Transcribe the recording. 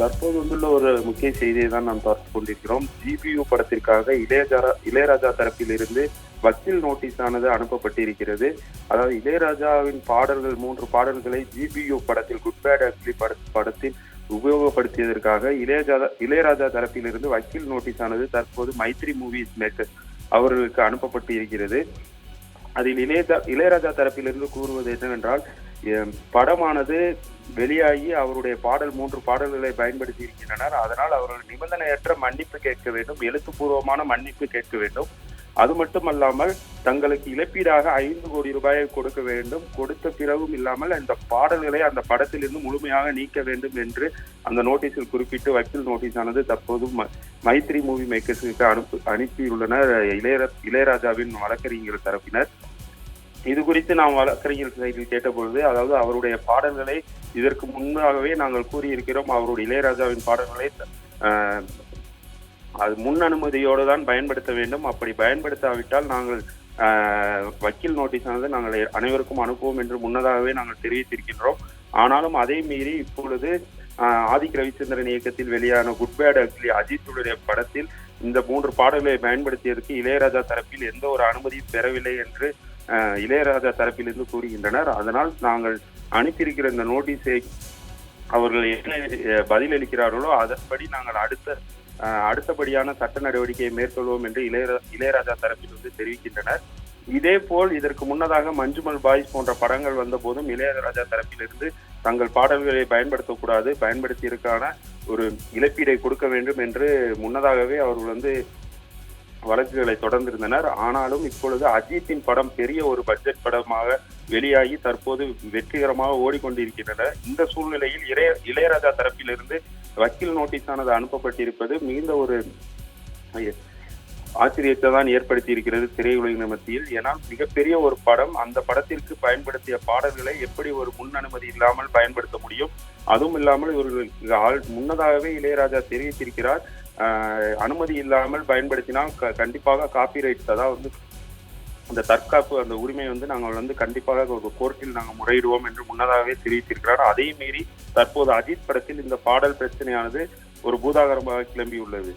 தற்போது வந்துள்ள ஒரு முக்கிய செய்தியை தான் நாம் பார்த்து கொண்டிருக்கிறோம். ஜிபியு படத்திற்காக இளையராஜா இளையராஜா தரப்பில் இருந்து வக்கீல் நோட்டீஸ் ஆனது அனுப்பப்பட்டிருக்கிறது. அதாவது இளையராஜாவின் பாடல்கள் மூன்று பாடல்களை ஜிபியு படத்தில் குட் பேட் அக்லி பட படத்தில் உபயோகப்படுத்தியதற்காக இளையராஜா இளையராஜா தரப்பிலிருந்து வக்கீல் நோட்டீஸ் ஆனது தற்போது மைத்ரி மூவிஸ் மேக்கர் அவர்களுக்கு அனுப்பப்பட்டு இருக்கிறது அதில் இளையதா இளையராஜா தரப்பிலிருந்து கூறுவது என்னவென்றால் படமானது வெளியாகி அவருடைய பாடல் மூன்று பாடல்களை பயன்படுத்தி இருக்கின்றனர். அதனால் அவர்கள் நிபந்தனையற்ற மன்னிப்பு கேட்க வேண்டும் எழுத்துப்பூர்வமான மன்னிப்பு கேட்க வேண்டும். அது மட்டுமல்லாமல் தங்களுக்கு இழப்பீடாக ஐந்து கோடி ரூபாயை கொடுக்க வேண்டும். கொடுத்த பிறகும் இல்லாமல் அந்த பாடல்களை அந்த படத்திலிருந்து முழுமையாக நீக்க வேண்டும் என்று அந்த நோட்டீஸில் குறிப்பிட்டு வக்கீல் நோட்டீஸ் ஆனது தற்போது ம- மைத்ரி மூவி மேக்கர்ஸுக்கு அனுப்பு அனுப்பியுள்ளனர். இளையரா இளையராஜாவின் வழக்கறிஞர் தரப்பினர். இது குறித்து நாம் வழக்கறிஞர் சைடில் கேட்டபொழுது அதாவது அவருடைய பாடல்களை இதற்கு முன்னாகவே நாங்கள் கூறியிருக்கிறோம். அவருடைய இளையராஜாவின் பாடல்களை அது முன் அனுமதியோடு தான் பயன்படுத்த வேண்டும். அப்படி பயன்படுத்தாவிட்டால் நாங்கள் வக்கீல் நோட்டீஸ் ஆனது நாங்கள் அனைவருக்கும் அனுப்புவோம் என்று முன்னதாகவே நாங்கள் தெரிவித்திருக்கின்றோம். ஆனாலும் அதை மீறி இப்பொழுது ஆதிக் ரவிச்சந்திரன் இயக்கத்தில் வெளியான குட் பேட் அக்லி அஜித்துடைய படத்தில் இந்த மூன்று பாடல்களை பயன்படுத்தியதற்கு இளையராஜா தரப்பில் எந்த ஒரு அனுமதியும் பெறவில்லை என்று இளையராஜா தரப்பிலிருந்து கூறுகின்றனர். அதனால் நாங்கள் அனுப்பியிருக்கிற இந்த நோட்டீஸை அவர்கள் என்ன பதிலளிக்கிறார்களோ அதன்படி நாங்கள் அடுத்த அடுத்தபடியான சட்ட நடவடிக்கையை மேற்கொள்வோம் என்று இளையரா இளையராஜா தரப்பில் வந்து தெரிவிக்கின்றனர். இதே போல் இதற்கு முன்னதாக மஞ்சுமல் பாய்ஸ் போன்ற படங்கள் வந்த போதும் இளையராஜா தரப்பிலிருந்து தங்கள் பாடல்களை பயன்படுத்தக்கூடாது பயன்படுத்தியதற்கான ஒரு இழப்பீடை கொடுக்க வேண்டும் என்று முன்னதாகவே அவர்கள் வந்து வழக்குகளை தொடர்ந்திருந்தனர். ஆனாலும் இப்பொழுது அஜித்தின் படம் பெரிய ஒரு பட்ஜெட் படமாக வெளியாகி தற்போது வெற்றிகரமாக ஓடிக்கொண்டிருக்கின்றன. இந்த சூழ்நிலையில் இளைய இளையராஜா தரப்பிலிருந்து வக்கீல் நோட்டீஸ் ஆனது அனுப்பப்பட்டிருப்பது மிகுந்த ஒரு ஆச்சரியத்தை தான் ஏற்படுத்தி இருக்கிறது திரையுலகின் மத்தியில் ஏன்னா மிகப்பெரிய ஒரு படம் அந்த படத்திற்கு பயன்படுத்திய பாடல்களை எப்படி ஒரு முன் அனுமதி இல்லாமல் பயன்படுத்த முடியும்? அதுவும் இல்லாமல் இவர்களுக்கு ஆள் முன்னதாகவே இளையராஜா தெரிவித்திருக்கிறார். அனுமதி இல்லாமல் பயன்படுத்தினால் க- கண்டிப்பாக காப்பிரைட்ஸ் அதாவது வந்து அந்த தற்காப்பு அந்த உரிமை வந்து நாங்கள் வந்து கண்டிப்பாக ஒரு கோர்ட்டில் நாங்கள் முறையிடுவோம் என்று முன்னதாகவே தெரிவித்திருக்கிறார். அதே மீறி தற்போது அஜித் படத்தில் இந்த பாடல் பிரச்சனையானது ஒரு பூதாகரமாக கிளம்பியுள்ளது.